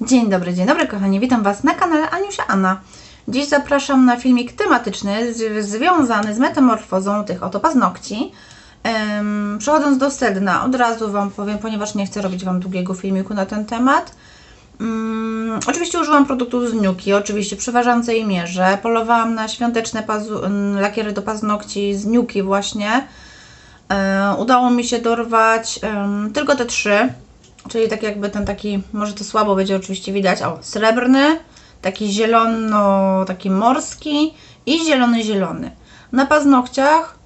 Dzień dobry, dzień dobry kochani, witam Was na kanale Aniusia Anna. Dziś zapraszam na filmik tematyczny związany z metamorfozą tych oto paznokci. Przechodząc do sedna, od razu Wam powiem, ponieważ nie chcę robić Wam długiego filmiku na ten temat. Ym, oczywiście użyłam produktów z Niuki, oczywiście w przeważającej mierze. Polowałam na świąteczne lakiery do paznokci z Niuki właśnie. E, udało mi się dorwać tylko te trzy, czyli tak jakby ten taki, może to słabo będzie oczywiście widać, o, srebrny, taki zielono, taki morski i zielony, zielony. Na paznokciach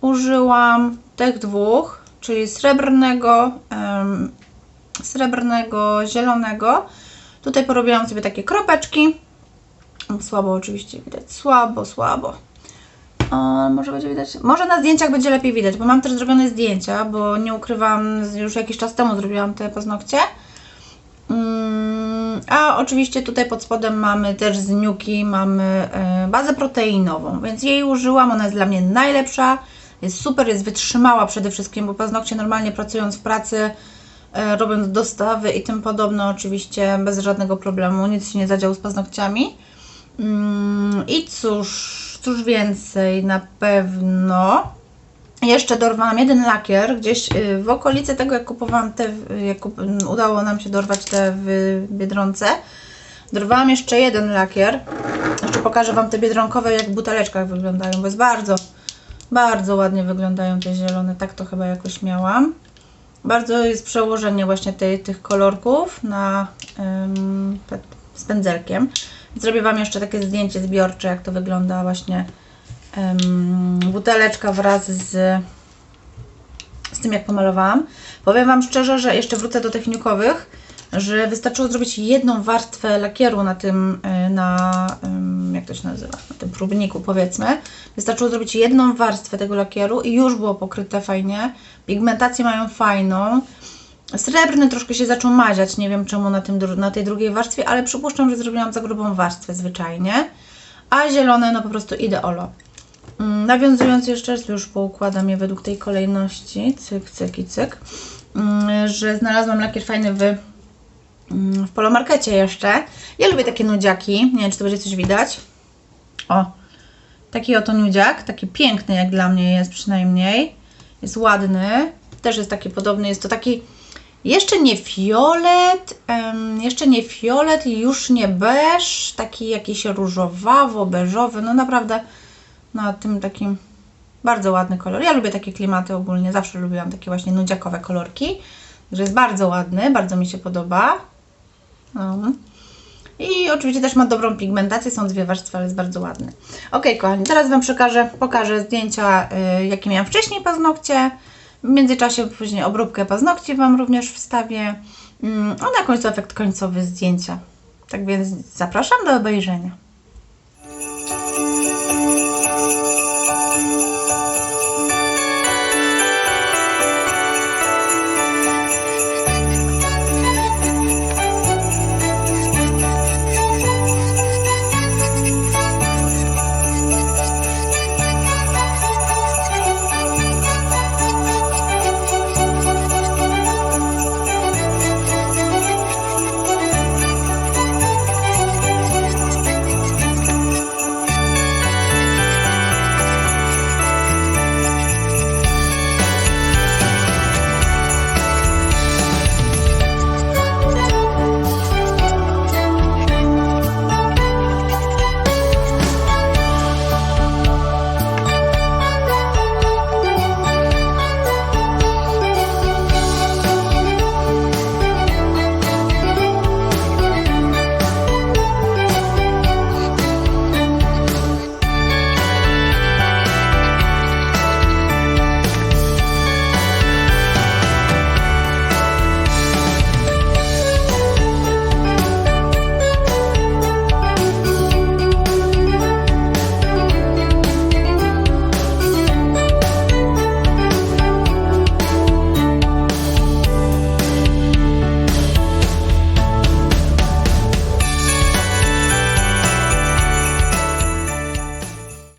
użyłam tych dwóch, czyli srebrnego, em, srebrnego, zielonego. Tutaj porobiłam sobie takie kropeczki. Słabo oczywiście widać, słabo, słabo. O, może będzie widać. Może na zdjęciach będzie lepiej widać, bo mam też zrobione zdjęcia, bo nie ukrywam, już jakiś czas temu zrobiłam te paznokcie. Mm, a oczywiście tutaj pod spodem mamy też z Niuki, mamy e, bazę proteinową, więc jej użyłam, ona jest dla mnie najlepsza. Jest super, jest wytrzymała przede wszystkim, bo paznokcie normalnie pracując w pracy, e, robiąc dostawy i tym podobne, oczywiście bez żadnego problemu, nic się nie zadziało z paznokciami. Mm, I cóż, cóż więcej, na pewno jeszcze dorwałam jeden lakier gdzieś y, w okolicy tego, jak kupowałam te, y, jak kup, y, udało nam się dorwać te w Biedronce. Dorwałam jeszcze jeden lakier. Jeszcze pokażę Wam te biedronkowe, jak w buteleczkach wyglądają, bo jest bardzo, bardzo ładnie wyglądają te zielone. Tak to chyba jakoś miałam. Bardzo jest przełożenie właśnie tej, tych kolorków na ym, z pędzelkiem. Zrobię Wam jeszcze takie zdjęcie zbiorcze, jak to wygląda właśnie em, buteleczka wraz z, z tym, jak pomalowałam. Powiem Wam szczerze, że jeszcze wrócę do technikowych, że wystarczyło zrobić jedną warstwę lakieru na tym, y, na, jak to się nazywa, na tym próbniku powiedzmy. Wystarczyło zrobić jedną warstwę tego lakieru i już było pokryte fajnie. Pigmentację mają fajną. Srebrny troszkę się zaczął maziać, nie wiem czemu na, tym, na tej drugiej warstwie, ale przypuszczam, że zrobiłam za grubą warstwę zwyczajnie. A zielone no po prostu ideolo. Mm, Nawiązując jeszcze, już poukładam je według tej kolejności, cyk, cyk i cyk, mm, że znalazłam lakier fajny w, mm, w Polomarkecie jeszcze. Ja lubię takie nudziaki, nie wiem czy to będzie coś widać. O, taki oto nudziak, taki piękny jak dla mnie jest przynajmniej. Jest ładny, też jest taki podobny, jest to taki jeszcze nie fiolet, jeszcze nie fiolet i już nie beż, taki jakiś różowawo-beżowy, no naprawdę na tym takim bardzo ładny kolor. Ja lubię takie klimaty ogólnie, zawsze lubiłam takie właśnie nudziakowe kolorki, że jest bardzo ładny, bardzo mi się podoba. No. I oczywiście też ma dobrą pigmentację, są dwie warstwy, ale jest bardzo ładny. Ok, kochani, teraz Wam przekażę, pokażę zdjęcia, y, jakie miałam wcześniej paznokcie. W międzyczasie później obróbkę paznokci Wam również wstawię. Mm, A na końcu efekt końcowy zdjęcia. Tak więc zapraszam do obejrzenia.